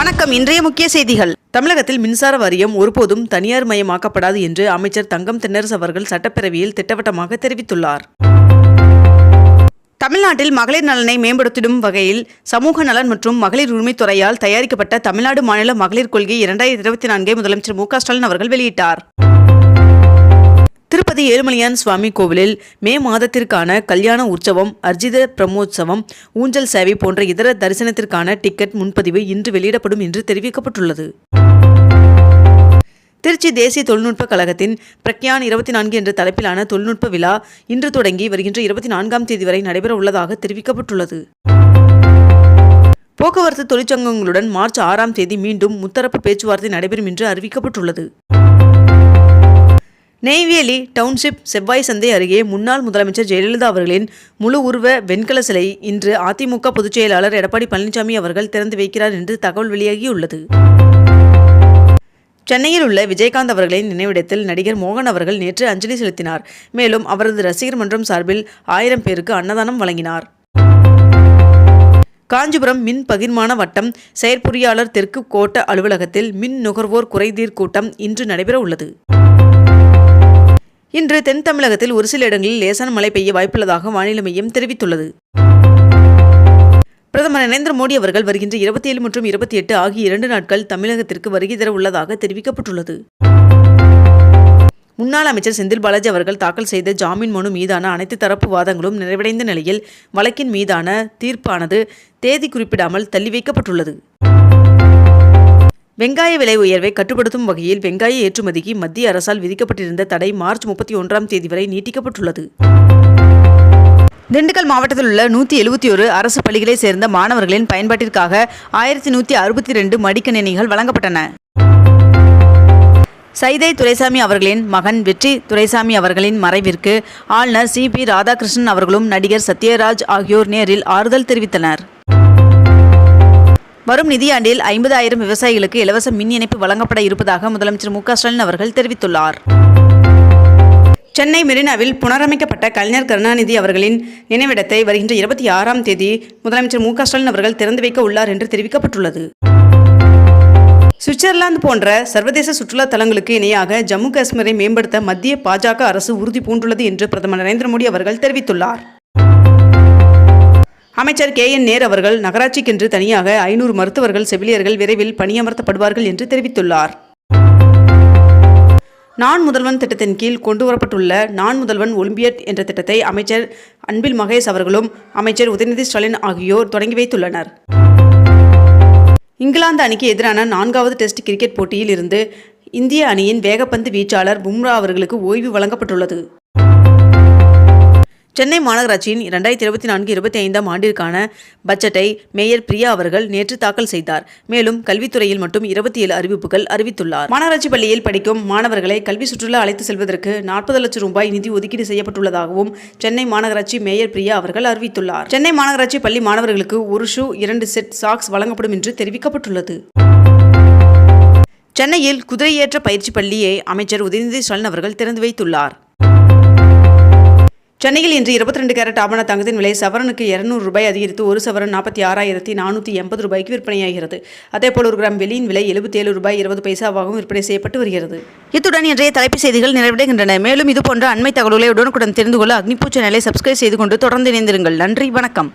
வணக்கம். இன்றைய முக்கிய செய்திகள். தமிழகத்தில் மின்சார வாரியம் ஒருபோதும் தனியார் மயமாக்கப்படாது என்று அமைச்சர் தங்கம் தென்னரசு அவர்கள் சட்டப்பேரவையில் திட்டவட்டமாக தெரிவித்துள்ளார். தமிழ்நாட்டில் மகளிர் நலனை மேம்படுத்திடும் வகையில் சமூக நலன் மற்றும் மகளிர் உரிமைத்துறையால் தயாரிக்கப்பட்ட தமிழ்நாடு மாநில மகளிர் கொள்கை இரண்டாயிரத்தி இருபத்தி நான்கை முதலமைச்சர் மு க ஸ்டாலின் அவர்கள் வெளியிட்டார். திருப்பதி ஏழுமலையான் சுவாமி கோவிலில் மே மாதத்திற்கான கல்யாண உற்சவம் அர்ஜித பிரம்மோற்சவம் ஊஞ்சல் சேவை போன்ற இதர தரிசனத்திற்கான டிக்கெட் முன்பதிவு இன்று வெளியிடப்படும் என்று தெரிவிக்கப்பட்டுள்ளது. திருச்சி தேசிய தொழில்நுட்ப கழகத்தின் பிரக்யான் இருபத்தி நான்கு என்ற தலைப்பிலான தொழில்நுட்ப விழா இன்று தொடங்கி வருகின்ற இருபத்தி நான்காம் தேதி வரை நடைபெற உள்ளதாக தெரிவிக்கப்பட்டுள்ளது. போக்குவரத்து தொழிற்சங்கங்களுடன் மார்ச் ஆறாம் தேதி மீண்டும் முத்தரப்பு பேச்சுவார்த்தை நடைபெறும் என்று அறிவிக்கப்பட்டுள்ளது. நெய்வேலி டவுன்ஷிப் செவ்வாய் சந்தை அருகே முன்னாள் முதலமைச்சர் ஜெயலலிதா அவர்களின் முழு உருவ வெண்கல சிலை இன்று அதிமுக பொதுச் செயலாளர் எடப்பாடி பழனிசாமி அவர்கள் திறந்து வைக்கிறார் என்று தகவல் வெளியாகியுள்ளது. சென்னையில் உள்ள விஜயகாந்த் அவர்களின் நினைவிடத்தில் நடிகர் மோகன் அவர்கள் நேற்று அஞ்சலி செலுத்தினார். மேலும் அவரது ரசிகர் மன்றம் சார்பில் ஆயிரம் பேருக்கு அன்னதானம் வழங்கினார். காஞ்சிபுரம் மின் பகிர்மான வட்டம் செயற்பொறியாளர் தெற்கு கோட்ட அலுவலகத்தில் மின் நுகர்வோர் குறைதீர் கூட்டம் இன்று நடைபெற உள்ளது இன்று தென் தமிழகத்தில் ஒரு சில இடங்களில் லேசான மழை பெய்ய வாய்ப்புள்ளதாக வானிலை மையம் தெரிவித்துள்ளது. பிரதமர் நரேந்திர மோடி அவர்கள் வருகின்ற இருபத்தி ஏழு மற்றும் இருபத்தி எட்டு ஆகிய இரண்டு நாட்கள் தமிழகத்திற்கு வருகை தர உள்ளதாக தெரிவிக்கப்பட்டுள்ளது. முன்னாள் அமைச்சர் செந்தில் பாலாஜி அவர்கள் தாக்கல் செய்த ஜாமீன் மனு மீதான அனைத்து தரப்பு வாதங்களும் நிறைவடைந்த நிலையில் வழக்கின் மீதான தீர்ப்பானது தேதி குறிப்பிடாமல் தள்ளி வைக்கப்பட்டுள்ளது. வெங்காய விலை உயர்வை கட்டுப்படுத்தும் வகையில் வெங்காய ஏற்றுமதிக்கு மத்திய அரசால் விதிக்கப்பட்டிருந்த தடை மார்ச் முப்பத்தி ஒன்றாம் தேதி வரை நீட்டிக்கப்பட்டுள்ளது. திண்டுக்கல் மாவட்டத்தில் உள்ள நூற்றி எழுபத்தி ஒரு அரசு பள்ளிகளைச் சேர்ந்த மாணவர்களின் பயன்பாட்டிற்காக ஆயிரத்தி நூற்றி அறுபத்தி ரெண்டு மடிக்கணினிகள் வழங்கப்பட்டன. சைதை துரைசாமி அவர்களின் மகன் வெற்றி துரைசாமி அவர்களின் மறைவிற்கு ஆளுநர் சி பி ராதாகிருஷ்ணன் அவர்களும் நடிகர் சத்யராஜ் ஆகியோர் நேரில் ஆறுதல் தெரிவித்தனர். வரும் நிதியாண்டில் ஐம்பதாயிரம் விவசாயிகளுக்கு இலவச மின் இணைப்பு வழங்கப்பட இருப்பதாக முதலமைச்சர் மு ஸ்டாலின் அவர்கள் தெரிவித்துள்ளார். சென்னை மெரினாவில் புனரமைக்கப்பட்ட கலைஞர் கருணாநிதி அவர்களின் நினைவிடத்தை வருகின்ற இருபத்தி ஆறாம் தேதி முதலமைச்சர் மு ஸ்டாலின் அவர்கள் திறந்து வைக்க உள்ளார் என்று தெரிவிக்கப்பட்டுள்ளது. சுவிட்சர்லாந்து போன்ற சர்வதேச சுற்றுலா தலங்களுக்கு இணையாக ஜம்மு காஷ்மீரை மேம்படுத்த மத்திய பாஜக அரசு உறுதி பூண்டுள்ளது என்று பிரதமர் நரேந்திர மோடி அவர்கள் தெரிவித்துள்ளார். அமைச்சர் கே என் நேர் அவர்கள் நகராட்சிக்கென்று தனியாக ஐநூறு மருத்துவர்கள் செவிலியர்கள் விரைவில் பணியமர்த்தப்படுவார்கள் என்று தெரிவித்துள்ளார். நான் முதல்வன் திட்டத்தின் கீழ் கொண்டு வரப்பட்டுள்ள நான் முதல்வன் ஒலிம்பியட் என்ற திட்டத்தை அமைச்சர் அன்பில் மகேஷ் அவர்களும் அமைச்சர் உதயநிதி ஸ்டாலின் ஆகியோர் தொடங்கி வைத்துள்ளனர். இங்கிலாந்து அணிக்கு எதிரான நான்காவது டெஸ்ட் கிரிக்கெட் போட்டியில் இருந்து இந்திய அணியின் வேகப்பந்து வீச்சாளர் பும்ரா அவர்களுக்கு ஓய்வு வழங்கப்பட்டுள்ளது. சென்னை மாநகராட்சியின் இரண்டாயிரத்தி இருபத்தி நான்கு இருபத்தி ஐந்தாம் ஆண்டிற்கான பட்ஜெட்டை மேயர் பிரியா அவர்கள் நேற்று தாக்கல் செய்தார். மேலும் கல்வித்துறையில் மட்டும் இருபத்தி ஏழு அறிவிப்புகள் அறிவித்துள்ளார். மாநகராட்சி பள்ளியில் படிக்கும் மாணவர்களை கல்வி சுற்றுலா அழைத்து செல்வதற்கு நாற்பது லட்சம் ரூபாய் நிதி ஒதுக்கீடு செய்யப்பட்டுள்ளதாகவும் சென்னை மாநகராட்சி மேயர் பிரியா அவர்கள் அறிவித்துள்ளார். சென்னை மாநகராட்சி பள்ளி மாணவர்களுக்கு ஒரு ஷூ இரண்டு செட் சாக்ஸ் வழங்கப்படும் என்று தெரிவிக்கப்பட்டுள்ளது. சென்னையில் குதிரையேற்ற பயிற்சி பள்ளியை அமைச்சர் உதயநிதி ஸ்டாலின் அவர்கள் திறந்து வைத்துள்ளார். சென்னையில் இன்று இருபத்தி ரெண்டு கேரட் ஆபண தங்கத்தின் விலை சவரனுக்கு இருநூறு ரூபாய் அதிகரித்து ஒரு சவரன் நாற்பத்தி ஆறாயிரத்தி நானூற்றி எண்பது ரூபாய்க்கு விற்பனையாகிறது. அதேபோல் ஒரு கிராம் வெளியின் விலை எழுபத்தேழு ரூபாய் இருபது பைசாவாகவும் விற்பனை செய்யப்பட்டு வருகிறது. இத்துடன் இன்றைய தலைப்புச் செய்திகள் நிறைவடைகின்றன. மேலும் இதுபோன்ற அண்மை தகவல்களை உடனுக்குடன் தெரிந்து கொள்ள அக்னிபூ சேனலை சப்ஸ்கிரைப் செய்து கொண்டு தொடர்ந்து இணைந்திருங்கள். நன்றி வணக்கம்.